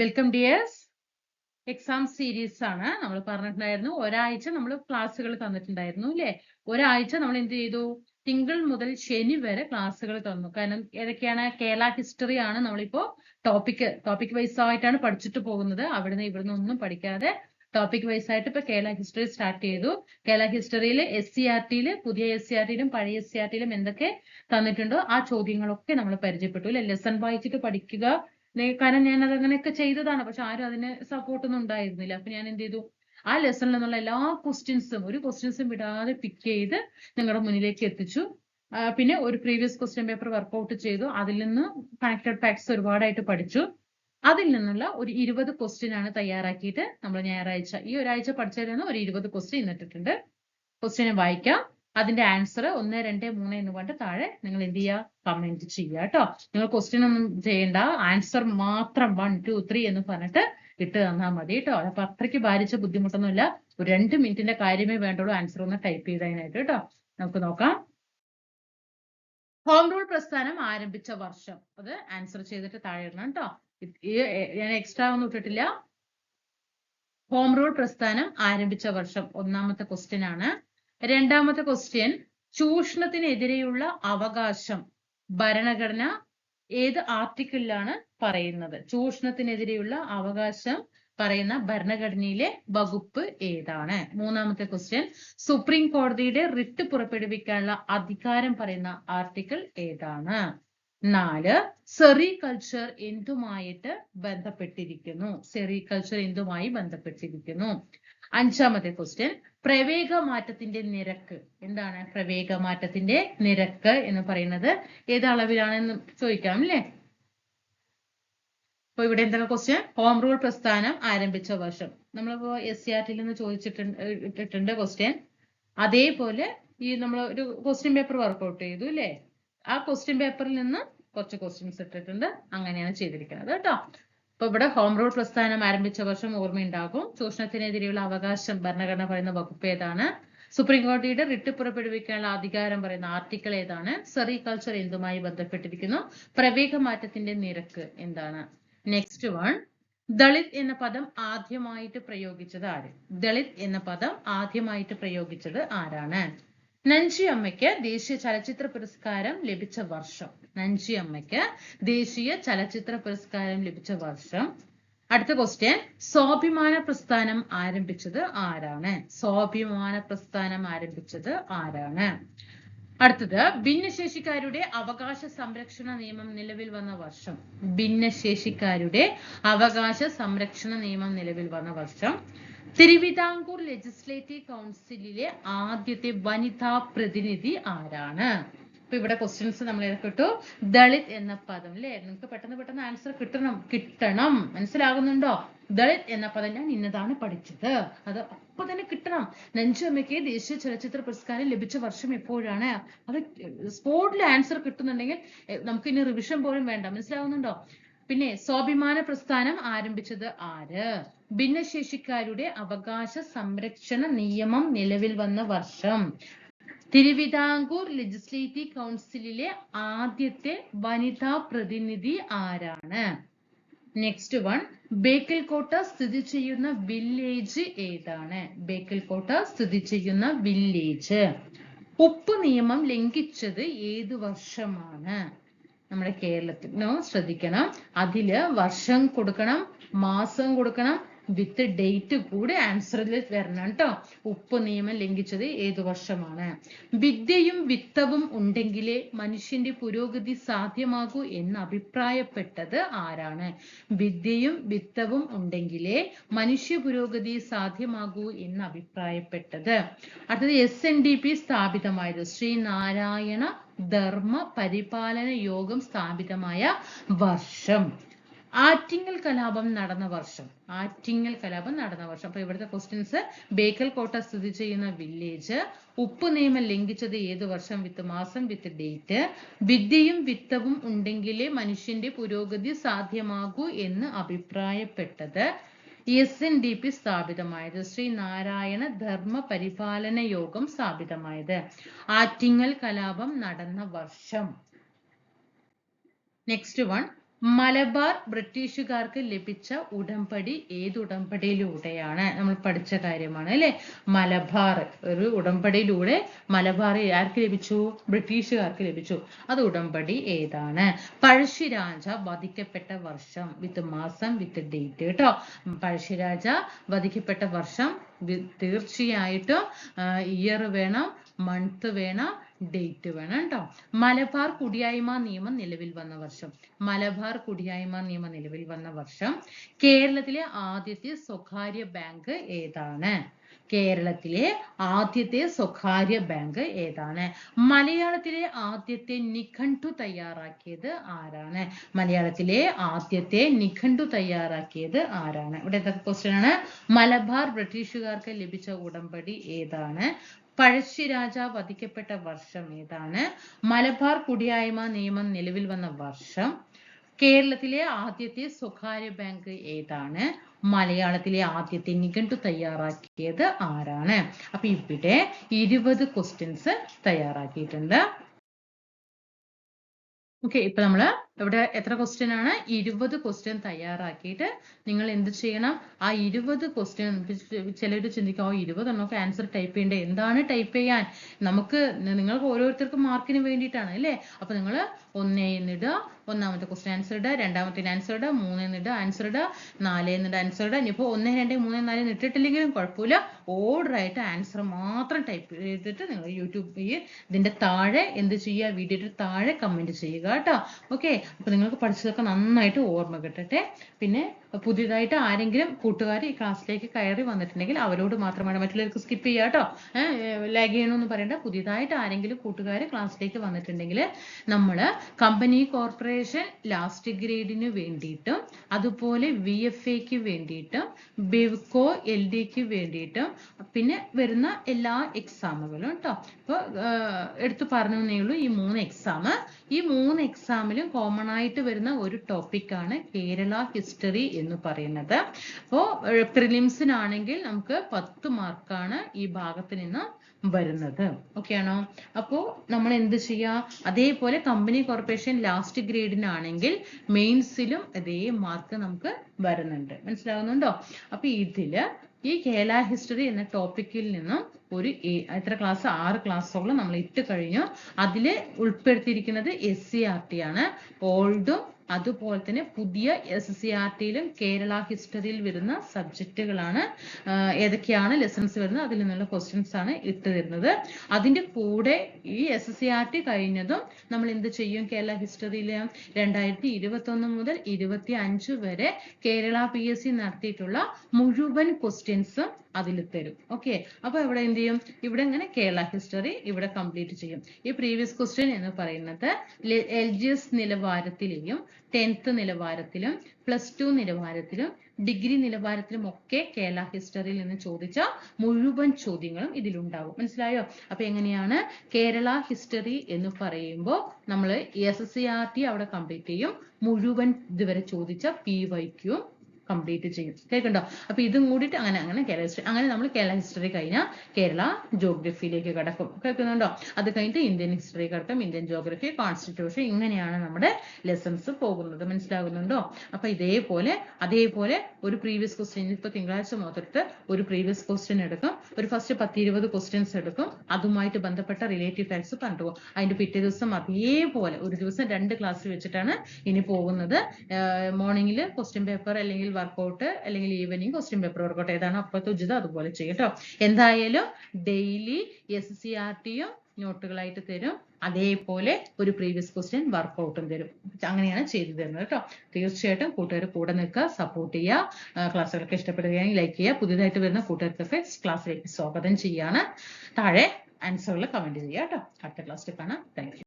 Welcome dears exam series ആണ്. നമ്മൾ പറഞ്ഞിട്ടുണ്ടായിരുന്നു. ഒരാഴ്ച നമ്മൾ ക്ലാസ്സുകൾ തന്നിട്ടുണ്ടായിരുന്നു അല്ലേ? ഒരാഴ്ച നമ്മൾ എന്ത് ചെയ്തു? തിങ്കൾ മുതൽ ശനി വരെ ക്ലാസ്സുകൾ തന്നു. കാരണം ഏതൊക്കെയാണ്? കേരള ഹിസ്റ്ററി ആണ് നമ്മളിപ്പോ ടോപ്പിക് ടോപ്പിക് വൈസ് ആയിട്ടാണ് പഠിച്ചിട്ട് പോകുന്നത്. അവിടുന്ന് ഇവിടുന്ന് ഒന്നും പഠിക്കാതെ ടോപ്പിക് വൈസ് ആയിട്ട് ഇപ്പൊ കേരള ഹിസ്റ്ററി സ്റ്റാർട്ട് ചെയ്തു. കേരള ഹിസ്റ്ററിയിൽ എസ് സി ആർ ടിയിൽ പുതിയ എസ് സി ആർ ടിയിലും പഴയ എസ് സി ആർ ടിയിലും എന്തൊക്കെ തന്നിട്ടുണ്ടോ? ആ ചോദ്യങ്ങളൊക്കെ നമ്മൾ പരിചയപ്പെട്ടു അല്ലെ? ലെസൺ വായിച്ചിട്ട് പഠിക്കുക കാരണം ഞാൻ അത് അങ്ങനെയൊക്കെ ചെയ്തതാണ്. പക്ഷെ ആരും അതിന് സപ്പോർട്ടൊന്നും ഉണ്ടായിരുന്നില്ല. അപ്പൊ ഞാൻ എന്ത് ചെയ്തു? ആ ലെസണിൽ നിന്നുള്ള എല്ലാ ക്വസ്റ്റ്യൻസും ഒരു ക്വസ്റ്റ്യൻസും വിടാതെ പിക്ക് ചെയ്ത് നിങ്ങളുടെ മുന്നിലേക്ക് എത്തിച്ചു. പിന്നെ ഒരു പ്രീവിയസ് ക്വസ്റ്റ്യൻ പേപ്പർ വർക്ക്ഔട്ട് ചെയ്തു. അതിൽ നിന്ന് കണക്റ്റഡ് ഫാക്ട്സ് ഒരുപാടായിട്ട് പഠിച്ചു. അതിൽ നിന്നുള്ള ഒരു ഇരുപത് ക്വസ്റ്റ്യൻ ആണ് തയ്യാറാക്കിയിട്ട് നമ്മൾ ഞായറാഴ്ച ഈ ഒരാഴ്ച പഠിച്ചതിൽ നിന്ന് ഒരു ഇരുപത് ക്വസ്റ്റ്യൻ ഇന്നിട്ടിട്ടുണ്ട് ക്വസ്റ്റ്യനെ വായിക്കാം. അതിന്റെ ആൻസർ ഒന്ന് രണ്ട് മൂന്ന് എന്ന് പറഞ്ഞിട്ട് താഴെ നിങ്ങൾ എന്ത് ചെയ്യുക? കമന്റ് ചെയ്യുക കേട്ടോ. നിങ്ങൾ ക്വസ്റ്റ്യൻ ഒന്നും ചെയ്യേണ്ട. ആൻസർ മാത്രം വൺ ടു ത്രീ എന്ന് പറഞ്ഞിട്ട് ഇട്ട് തന്നാൽ മതി കേട്ടോ. അപ്പൊ അത്രയ്ക്ക് ഭാരിച്ച ബുദ്ധിമുട്ടൊന്നുമില്ല. ഒരു രണ്ട് മിനിറ്റിന്റെ കാര്യമേ വേണ്ടുള്ളൂ ആൻസർ ഒന്ന് ടൈപ്പ് ചെയ്തതിനായിട്ട് കേട്ടോ. നമുക്ക് നോക്കാം. ഹോം റൂൾ പ്രസ്ഥാനം ആരംഭിച്ച വർഷം. അത് ആൻസർ ചെയ്തിട്ട് താഴെ ഇടണം കേട്ടോ. ഞാൻ എക്സ്ട്രാ ഒന്നും ഇട്ടിട്ടില്ല. ഹോം റൂൾ പ്രസ്ഥാനം ആരംഭിച്ച വർഷം. ഒന്നാമത്തെ ക്വസ്റ്റ്യൻ ആണ്. രണ്ടാമത്തെ ക്വസ്റ്റ്യൻ ചൂഷണത്തിനെതിരെയുള്ള അവകാശം ഭരണഘടന ഏത് ആർട്ടിക്കിളിലാണ് പറയുന്നത്? ചൂഷണത്തിനെതിരെയുള്ള അവകാശം പറയുന്ന ഭരണഘടനയിലെ വകുപ്പ് ഏതാണ്? മൂന്നാമത്തെ ക്വസ്റ്റ്യൻ സുപ്രീം കോടതിയുടെ റിട്ട് പുറപ്പെടുവിക്കാനുള്ള അധികാരം പറയുന്ന ആർട്ടിക്കിൾ ഏതാണ്? നാല് സെറികൾച്ചർ എന്തുമായിട്ട് ബന്ധപ്പെട്ടിരിക്കുന്നു? സെറികൾച്ചർ എന്തുമായി ബന്ധപ്പെട്ടിരിക്കുന്നു? അഞ്ചാമത്തെ ക്വസ്റ്റ്യൻ പ്രവേഗമാറ്റത്തിന്റെ നിരക്ക്. എന്താണ് പ്രവേഗമാറ്റത്തിന്റെ നിരക്ക് എന്ന് പറയുന്നത്? ഏത് അളവിലാണെന്ന് ചോദിക്കാം അല്ലേ അപ്പൊ ഇവിടെ എന്താണ് ക്വസ്റ്റ്യൻ ഹോം റൂൾ പ്രസ്ഥാനം ആരംഭിച്ച വർഷം. നമ്മളിപ്പോ എസ് സി ആർ ടിയിൽ നിന്ന് ചോദിച്ചിട്ടുണ്ട് ഇട്ടിട്ടുണ്ട് ക്വസ്റ്റ്യൻ അതേപോലെ ഈ നമ്മൾ ഒരു ക്വസ്റ്റ്യൻ പേപ്പർ വർക്ക്ഔട്ട് ചെയ്തു അല്ലേ? ആ ക്വസ്റ്റ്യൻ പേപ്പറിൽ നിന്ന് കുറച്ച് ക്വസ്റ്റ്യൻസ് ഇട്ടിട്ടുണ്ട്. അങ്ങനെയാണ് ചെയ്തിരിക്കുന്നത് കേട്ടോ. അപ്പൊ ഇവിടെ ഹോം റൂൾ പ്രസ്ഥാനം ആരംഭിച്ച വർഷം ഓർമ്മയുണ്ടാകും. ചൂഷണത്തിനെതിരെയുള്ള അവകാശം ഭരണഘടന പറയുന്ന വകുപ്പ് ഏതാണ്? സുപ്രീം കോടതിയുടെ റിട്ട് പുറപ്പെടുവിക്കാനുള്ള അധികാരം പറയുന്ന ആർട്ടിക്കിൾ ഏതാണ്? സെറികൾച്ചർ എന്തുമായി ബന്ധപ്പെട്ടിരിക്കുന്നു? പ്രവേഗ മാറ്റത്തിന്റെ നിരക്ക് എന്താണ്? നെക്സ്റ്റ് വൺ ദളിത് എന്ന പദം ആദ്യമായിട്ട് പ്രയോഗിച്ചത് ആര്? ദളിത് എന്ന പദം ആദ്യമായിട്ട് പ്രയോഗിച്ചത് ആരാണ്? നഞ്ചി അമ്മയ്ക്ക് ദേശീയ ചലച്ചിത്ര പുരസ്കാരം ലഭിച്ച വർഷം. നഞ്ചി അമ്മയ്ക്ക് ദേശീയ ചലച്ചിത്ര പുരസ്കാരം ലഭിച്ച വർഷം. അടുത്ത ക്വസ്റ്റ്യൻ സ്വാഭിമാന പ്രസ്ഥാനം ആരംഭിച്ചത് ആരാണ്? സ്വാഭിമാന പ്രസ്ഥാനം ആരംഭിച്ചത് ആരാണ്? അടുത്തത് ഭിന്നശേഷിക്കാരുടെ അവകാശ സംരക്ഷണ നിയമം നിലവിൽ വന്ന വർഷം. ഭിന്നശേഷിക്കാരുടെ അവകാശ സംരക്ഷണ നിയമം നിലവിൽ വന്ന വർഷം. തിരുവിതാംകൂർ ലെജിസ്ലേറ്റീവ് കൗൺസിലിലെ ആദ്യത്തെ വനിതാ പ്രതിനിധി ആരാണ്? അപ്പൊ ഇവിടെ ക്വസ്റ്റ്യൻസ് നമ്മൾ കിട്ടു ദളിത് എന്ന പദം അല്ലേ നിങ്ങൾക്ക് പെട്ടെന്ന് പെട്ടെന്ന് ആൻസർ കിട്ടണം കിട്ടണം. മനസ്സിലാകുന്നുണ്ടോ? ദളിത് എന്ന പദം ഞാൻ ഇന്നതാണ് പഠിച്ചത്. അത് അപ്പൊ തന്നെ കിട്ടണം. നെഞ്ചമ്മയ്ക്ക് ദേശീയ ചലച്ചിത്ര പുരസ്കാരം ലഭിച്ച വർഷം എപ്പോഴാണ്? അത് സ്പോട്ടിൽ ആൻസർ കിട്ടുന്നുണ്ടെങ്കിൽ നമുക്ക് ഇനി റിവിഷൻ പോലും വേണ്ട. മനസ്സിലാവുന്നുണ്ടോ പിന്നെ സ്വാഭിമാന പ്രസ്ഥാനം ആരംഭിച്ചത് ആര്? ഭിന്നശേഷിക്കാരുടെ അവകാശ സംരക്ഷണ നിയമം നിലവിൽ വന്ന വർഷം. തിരുവിതാംകൂർ ലെജിസ്ലേറ്റീവ് കൗൺസിലിലെ ആദ്യത്തെ വനിതാ പ്രതിനിധി ആരാണ്? നെക്സ്റ്റ് വൺ ബേക്കൽകോട്ട സ്ഥിതി ചെയ്യുന്ന വില്ലേജ് ഏതാണ്? ബേക്കൽകോട്ട സ്ഥിതി ചെയ്യുന്ന വില്ലേജ് ഉപ്പ് നിയമം ലംഘിച്ചത് ഏത് വർഷമാണ്? നമ്മുടെ കേരളത്തിൽ ശ്രദ്ധിക്കണം. അതിൽ വർഷം കൊടുക്കണം മാസം കൊടുക്കണം വിത്ത് ഡേറ്റ് കൂടെ ആൻസറിൽ വരണം കേട്ടോ ഉപ്പ് നിയമം ലംഘിച്ചത് ഏതു വർഷമാണ്? വിദ്യയും വിത്തവും ഉണ്ടെങ്കിലേ മനുഷ്യന്റെ പുരോഗതി സാധ്യമാകൂ എന്ന് അഭിപ്രായപ്പെട്ടത് ആരാണ്? വിദ്യയും വിത്തവും ഉണ്ടെങ്കിലേ മനുഷ്യ പുരോഗതി സാധ്യമാകൂ എന്ന് അഭിപ്രായപ്പെട്ടത്. അടുത്തത് എസ് എൻ ഡി പി സ്ഥാപിതമായത്. ശ്രീനാരായണ ധർമ്മ പരിപാലന യോഗം സ്ഥാപിതമായ വർഷം. ആറ്റിങ്ങൽ കലാപം നടന്ന വർഷം. ആറ്റിങ്ങൽ കലാപം നടന്ന വർഷം. അപ്പൊ ഇവിടുത്തെ ക്വസ്റ്റ്യൻസ് ബേക്കൽ കോട്ട സ്ഥിതി ചെയ്യുന്ന വില്ലേജ് ഉപ്പ് നിയമം ലംഘിച്ചത് ഏത് വർഷം? വിത്ത് മാസം വിത്ത് ഡേറ്റ് വിദ്യയും വിത്തവും ഉണ്ടെങ്കിലേ മനുഷ്യന്റെ പുരോഗതി സാധ്യമാകൂ എന്ന് അഭിപ്രായപ്പെട്ടത് എസ് എൻ ഡി പി സ്ഥാപിതമായത്. ശ്രീ നാരായണ ധർമ്മ പരിപാലന യോഗം സ്ഥാപിതമായത്. ആറ്റിങ്ങൽ കലാപം നടന്ന വർഷം. നെക്സ്റ്റ് വൺ മലബാർ ബ്രിട്ടീഷുകാർക്ക് ലഭിച്ച ഉടമ്പടി ഏത് ഉടമ്പടിയിലൂടെയാണ്? നമ്മൾ പഠിച്ച കാര്യമാണ് അല്ലെ? മലബാർ ഒരു ഉടമ്പടിയിലൂടെ മലബാർ ആർക്ക് ലഭിച്ചു? ബ്രിട്ടീഷുകാർക്ക് ലഭിച്ചു. അത് ഉടമ്പടി ഏതാണ്? പഴശ്ശിരാജ വധിക്കപ്പെട്ട വർഷം വിത്ത് മാസം വിത്ത് ഡേറ്റ് കേട്ടോ പഴശ്ശിരാജ വധിക്കപ്പെട്ട വർഷം തീർച്ചയായിട്ടും ഇയർ വേണം. മന്ത് വേണം ഡേറ്റ് വേണം കേട്ടോ മലബാർ കുടിയായ്മ നിയമം നിലവിൽ വന്ന വർഷം. മലബാർ കുടിയായ്മ നിയമം നിലവിൽ വന്ന വർഷം കേരളത്തിലെ ആദ്യത്തെ സ്വകാര്യ ബാങ്ക് ഏതാണ്? കേരളത്തിലെ ആദ്യത്തെ സ്വകാര്യ ബാങ്ക് ഏതാണ്? മലയാളത്തിലെ ആദ്യത്തെ നിഘണ്ടു തയ്യാറാക്കിയത് ആരാണ്? മലയാളത്തിലെ ആദ്യത്തെ നിഘണ്ടു തയ്യാറാക്കിയത് ആരാണ്? ഇവിടെ എന്തൊക്കെ ക്വസ്റ്റ്യൻ ആണ്? മലബാർ ബ്രിട്ടീഷുകാർക്ക് ലഭിച്ച ഉടമ്പടി ഏതാണ്? പഴശ്ശിരാജ വധിക്കപ്പെട്ട വർഷം ഏതാണ്? മലബാർ കുടിയായ്മ നിയമം നിലവിൽ വന്ന വർഷം. കേരളത്തിലെ ആദ്യത്തെ സ്വകാര്യ ബാങ്ക് ഏതാണ്? മലയാളത്തിലെ ആദ്യത്തെ നിഘണ്ടു തയ്യാറാക്കിയത് ആരാണ്? അപ്പൊ ഇവിടെ ഇരുപത് ക്വസ്റ്റ്യൻസ് തയ്യാറാക്കിയിട്ടുണ്ട്. ഓക്കെ ഇപ്പൊ നമ്മൾ ഇവിടെ എത്ര ക്വസ്റ്റ്യൻ ആണ്? ഇരുപത് ക്വസ്റ്റ്യൻ തയ്യാറാക്കിയിട്ട് നിങ്ങൾ എന്ത് ചെയ്യണം? ആ ഇരുപത് ക്വസ്റ്റ്യൻ ചിലർ ചിന്തിക്കും ഓ ഇരുപതെണ്ണമൊക്കെ ആൻസർ ടൈപ്പ് ചെയ്യണ്ടേ? എന്താണ് ടൈപ്പ് ചെയ്യാൻ? നമുക്ക് നിങ്ങൾക്ക് ഓരോരുത്തർക്കും മാർക്കിന് വേണ്ടിയിട്ടാണ് അല്ലേ? അപ്പൊ നിങ്ങൾ ഒന്നേ എന്നിടുക ഒന്നാമത്തെ ക്വസ്റ്റ്യൻ ആൻസർ ഇടുക രണ്ടാമത്തെ ആൻസർ ഇടുക മൂന്ന് എന്നിടുക ആൻസർ ഇടുക നാല് എന്നിട്ട് ആൻസർ ഇടുക. ഇനിയിപ്പോൾ ഒന്ന് രണ്ട് മൂന്ന് നാല് ഇട്ടിട്ടില്ലെങ്കിലും കുഴപ്പമില്ല. ഓർഡർ ആയിട്ട് ആൻസർ മാത്രം ടൈപ്പ് ചെയ്തിട്ട് നിങ്ങൾ യൂട്യൂബ് ഇതിന്റെ താഴെ എന്ത് ചെയ്യുക വീഡിയോയുടെ താഴെ കമന്റ് ചെയ്യുക കേട്ടോ. ഓക്കെ അപ്പൊ നിങ്ങൾക്ക് പഠിച്ചതൊക്കെ നന്നായിട്ട് ഓർമ്മ കിട്ടട്ടെ. പിന്നെ പുതിയതായിട്ട് ആരെങ്കിലും കൂട്ടുകാർ ഈ ക്ലാസ്സിലേക്ക് കയറി വന്നിട്ടുണ്ടെങ്കിൽ അവരോട് മാത്രമാണ് മറ്റുള്ളവർക്ക് സ്കിപ്പ് ചെയ്യുക കേട്ടോ ലാഗ് ചെയ്യണമെന്ന് പറയണ്ട. പുതിയതായിട്ട് ആരെങ്കിലും കൂട്ടുകാർ ക്ലാസ്സിലേക്ക് വന്നിട്ടുണ്ടെങ്കിൽ നമ്മൾ കമ്പനി കോർപ്പറേഷൻ ലാസ്റ്റ് ഗ്രേഡിന് വേണ്ടിയിട്ടും അതുപോലെ വി എഫ് എക്ക് വേണ്ടിയിട്ടും ബെവ്കോ എൽ ഡിക്ക് വേണ്ടിയിട്ടും പിന്നെ വരുന്ന എല്ലാ എക്സാമുകളും കേട്ടോ ഇപ്പോൾ എടുത്തു പറഞ്ഞേ ഉള്ളൂ ഈ മൂന്ന് എക്സാം ഈ മൂന്ന് എക്സാമിലും കോമൺ ആയിട്ട് വരുന്ന ഒരു ടോപ്പിക്കാണ് കേരള ഹിസ്റ്ററി എന്ന് പറയുന്നത്. അപ്പോൾ പ്രിലിംസിനാണെങ്കിൽ നമുക്ക് പത്ത് മാർക്കാണ് ഈ ഭാഗത്ത് നിന്ന് വരുന്നത്. ഓക്കെ ആണോ? അപ്പോൾ നമ്മൾ എന്ത് ചെയ്യുക അതേപോലെ കമ്പനി കോർപ്പറേഷൻ ലാസ്റ്റ് ഗ്രേഡിനാണെങ്കിൽ മെയിൻസിലും അതേ മാർക്ക് നമുക്ക് വരുന്നുണ്ട്. മനസ്സിലാവുന്നുണ്ടോ? അപ്പൊ ഇതിൽ ഈ കേരള ഹിസ്റ്ററി എന്ന ടോപ്പിക്കിൽ നിന്നും ഒരു എത്ര ക്ലാസ് ആറ് ക്ലാസ്സോളം നമ്മൾ ഇട്ട് കഴിഞ്ഞു. അതിൽ ഉൾപ്പെടുത്തിയിരിക്കുന്നത് എസ് സി ആർ ടി ആണ്. ഓൾഡും അതുപോലെ തന്നെ പുതിയ എസ് സി ആർ ടിയിലും കേരള ഹിസ്റ്ററിയിൽ വരുന്ന സബ്ജക്റ്റുകളാണ് ഏതൊക്കെയാണ് ലെസൺസ് വരുന്നത് അതിൽ നിന്നുള്ള ക്വസ്റ്റ്യൻസ് ആണ് ഇട്ട് തരുന്നത്. അതിന്റെ കൂടെ ഈ എസ് സി ആർ ടി കഴിഞ്ഞതും നമ്മൾ എന്ത് ചെയ്യും? കേരള ഹിസ്റ്ററിയിൽ രണ്ടായിരത്തി ഇരുപത്തി ഒന്ന് മുതൽ ഇരുപത്തി അഞ്ച് വരെ കേരള പി എസ് സി നടത്തിയിട്ടുള്ള മുഴുവൻ ക്വസ്റ്റ്യൻസും അതിൽ തരും. ഓക്കെ അപ്പൊ ഇവിടെ എന്ത് ചെയ്യും? ഇവിടെ ഇങ്ങനെ കേരള ഹിസ്റ്ററി ഇവിടെ കംപ്ലീറ്റ് ചെയ്യും. ഈ പ്രീവിയസ് ക്വസ്റ്റ്യൻ എന്ന് പറയുന്നത് എൽ ജി എസ് നിലവാരത്തിലെയും ടെൻത്ത് നിലവാരത്തിലും പ്ലസ് ടു നിലവാരത്തിലും ഡിഗ്രി നിലവാരത്തിലും ഒക്കെ കേരള ഹിസ്റ്ററിയിൽ നിന്ന് ചോദിച്ച മുഴുവൻ ചോദ്യങ്ങളും ഇതിലുണ്ടാവും. മനസ്സിലായോ? അപ്പൊ എങ്ങനെയാണ്? കേരള ഹിസ്റ്ററി എന്ന് പറയുമ്പോൾ നമ്മൾ എസ് സി ആർ ടി അവിടെ കംപ്ലീറ്റ് ചെയ്യും. മുഴുവൻ ഇതുവരെ ചോദിച്ച പി വൈക്കും കംപ്ലീറ്റ് ചെയ്യും. കേൾക്കണ്ടോ അപ്പൊ ഇതും കൂടിയിട്ട് അങ്ങനെ അങ്ങനെ കേരള ഹിസ്റ്ററി അങ്ങനെ നമ്മൾ കേരള ഹിസ്റ്ററി കഴിഞ്ഞാൽ കേരള ജോഗ്രഫിയിലേക്ക് കടക്കും. കേൾക്കുന്നുണ്ടോ? അത് കഴിഞ്ഞിട്ട് ഇന്ത്യൻ ഹിസ്റ്ററി കടക്കും. ഇന്ത്യൻ ജോഗ്രഫി കോൺസ്റ്റിറ്റ്യൂഷൻ ഇങ്ങനെയാണ് നമ്മുടെ ലെസൺസ് പോകുന്നത്. മനസ്സിലാകുന്നുണ്ടോ? അപ്പൊ ഇതേപോലെ അതേപോലെ ഒരു പ്രീവിയസ് ക്വസ്റ്റ്യൻ ഇപ്പൊ തിങ്കളാഴ്ച മുതലിട്ട് ഒരു പ്രീവിയസ് ക്വസ്റ്റ്യൻ എടുക്കും. ഒരു ഫസ്റ്റ് പത്തിരുപത് ക്വസ്റ്റ്യൻസ് എടുക്കും. അതുമായിട്ട് ബന്ധപ്പെട്ട റിലേറ്റീവ് ഫാക്ട്സ് പറഞ്ഞു പോകും. അതിന്റെ പിറ്റേ ദിവസം അതേപോലെ ഒരു ദിവസം രണ്ട് ക്ലാസ് വെച്ചിട്ടാണ് ഇനി പോകുന്നത്. മോർണിംഗിൽ ക്വസ്റ്റ്യൻ പേപ്പർ അല്ലെങ്കിൽ വർക്കൗട്ട് അല്ലെങ്കിൽ ഈവനിങ് ക്വസ്റ്റ്യൻ പേപ്പർ വർക്കൗട്ട് ഏതാണ് അപ്പോഴത്തെ ഉചിതം അതുപോലെ ചെയ്യും കേട്ടോ എന്തായാലും ഡെയിലി എസ് സി ആർ ടിയും നോട്ടുകളായിട്ട് തരും. അതേപോലെ ഒരു പ്രീവിയസ് ക്വസ്റ്റ്യൻ വർക്കൗട്ടും തരും. അങ്ങനെയാണ് ചെയ്തു തരുന്നത് കേട്ടോ തീർച്ചയായിട്ടും കൂട്ടുകാർ കൂടെ നിൽക്കുക സപ്പോർട്ട് ചെയ്യുക. ക്ലാസ്സുകളൊക്കെ ഇഷ്ടപ്പെടുകയാണെങ്കിൽ ലൈക്ക് ചെയ്യുക. പുതിയതായിട്ട് വരുന്ന കൂട്ടുകാർക്കൊക്കെ ക്ലാസ്സിലേക്ക് സ്വാഗതം ചെയ്യാണ്. താഴെ ആൻസറുകൾ കമന്റ് ചെയ്യുക കേട്ടോ അടുത്ത ക്ലാസ്സിൽ കാണാം. താങ്ക്